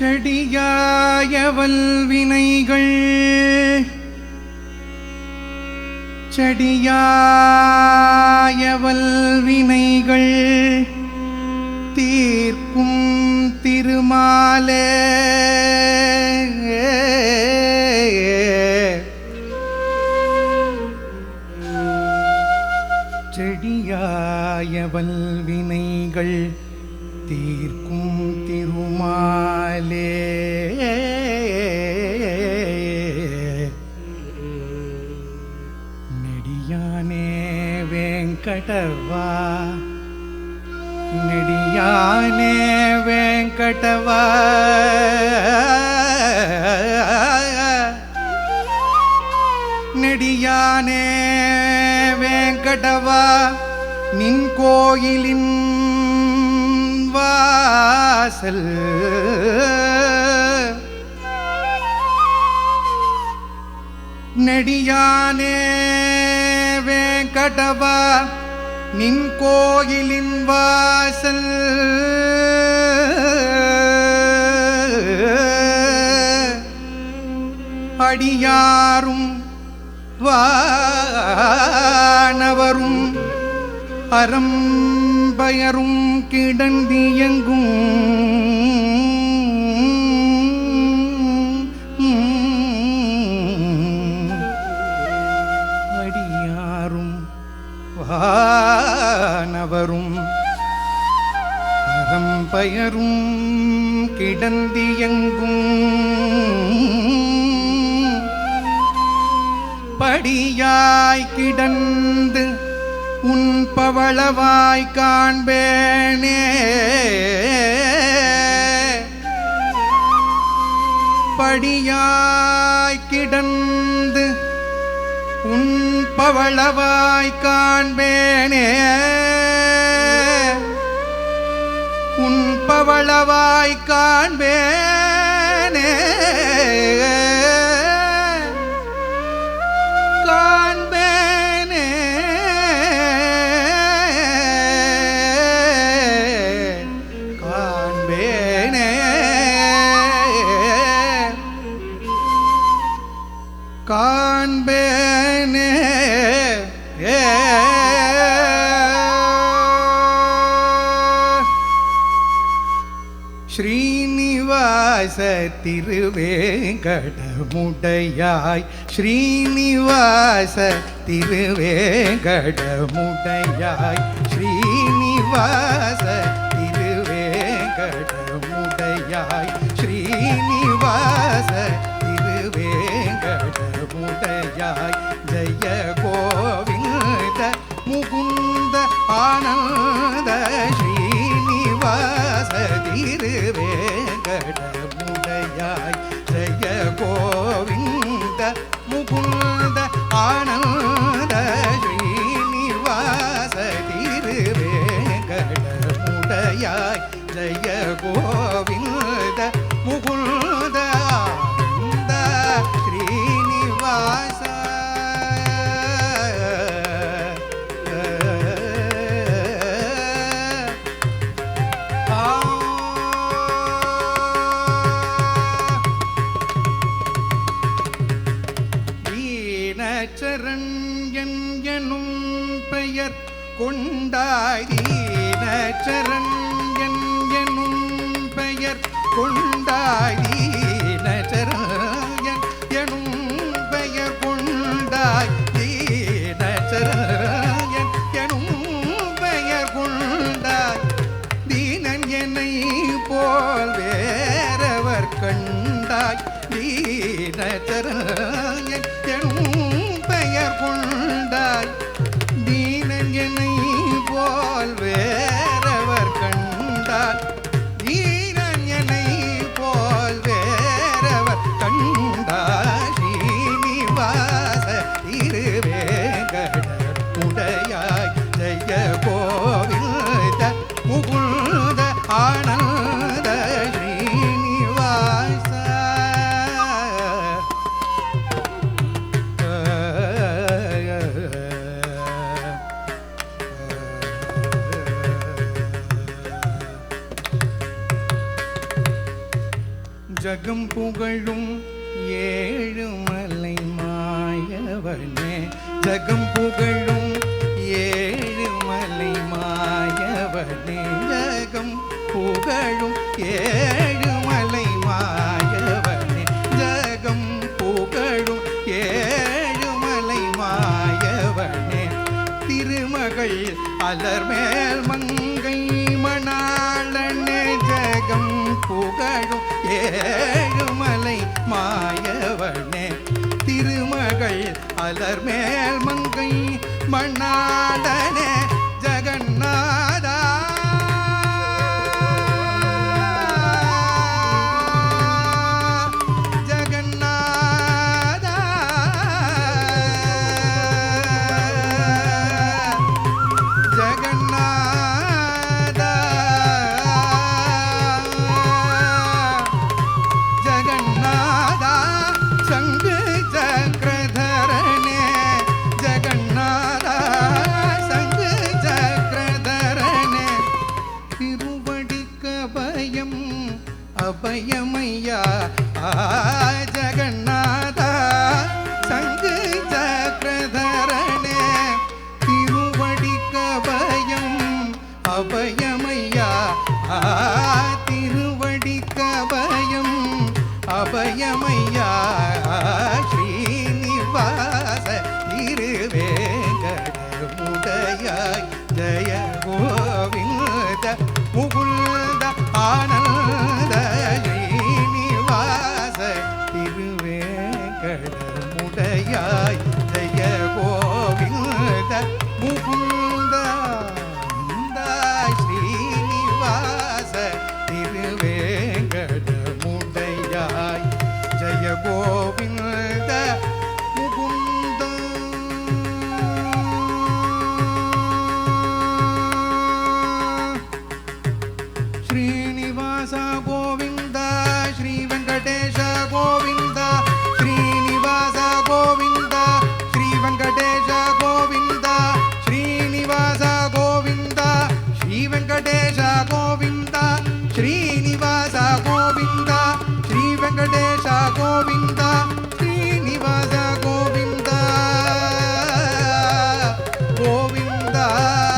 செடியாயவல் வினைகள் செடியாயவல் வினைகள் தீர்க்கும் திருமாலே. செடியாயவல் வினைகள் தீர்க்கும் திருமாலே. நெடியானே வேங்கடவா. நெடியானே வேங்கடவா. நெடியானே வேங்கடவா. நின் கோயிலின் வாசல். நெடியானே வெங்கடவா நின் கோயிலின் வாசல். அடியாரும் வானவரும் அறம்பயரும் கிடந்தியங்கும். அடியாரும் வானவரும் அறம்பயரும் கிடந்தியங்கும். படியாய் கிடந்து உன் பவளவாய் காண்பேனே. படியாய் கிடந்து உன் பவளவாய் காண்பேனே. உன் பவளவாய் காண்பேனே காண்பேனே. ஸ்ரீனிவாச திருவேங்கடமுடையாய் ஸ்ரீனிவாச திருவேங்கடமுடையாய் ஸ்ரீனிவாச திருவேங்கடமுடையாய் ஸ்ரீனிவாச திருவேங்கடமுடையாய் ஜெய கோவிந்த முகுந்த ஆனந்த ஸ்ரீனிவாச திருவேங்கடமுடையாய் ஜெய கோவிந்த முகுந்த ஆனந்த ஸ்ரீனிவாச திருவேங்கடமுடையாய் ஜெய கோவிந்த பெயர் எனும் பெயர். கொண்டாயி தீனச்சரண்யன் எனும் பெயர். கொண்டாய் தீனச்சரண்யன் எனும் பெயர். கொண்டாய் தீனன் என்னை போல் வேறவர் கண்டாய். ஆலய கோவிந்த முகுந்த ஆனந்த ஸ்ரீனிவாச. ஜகம் புகழும் ஏழுமலை மாயவனே ஜகம் புகழும் ஏ மாலை மாயவனே ஜகம் புகழும் ஏழு மலை மாயவனே ஜகம் புகழும் ஏழு மலை மாயவனே திருமகள் அலர்மேல் மங்கை மணாளனே ஜகம் புகழும் ஏழு மலை மாயவனே திருமகள் அலர்மேல் மங்கை மணாளனே அபயமையா ஆ திருவடிக்க அபயமையா? கோவிந்த दा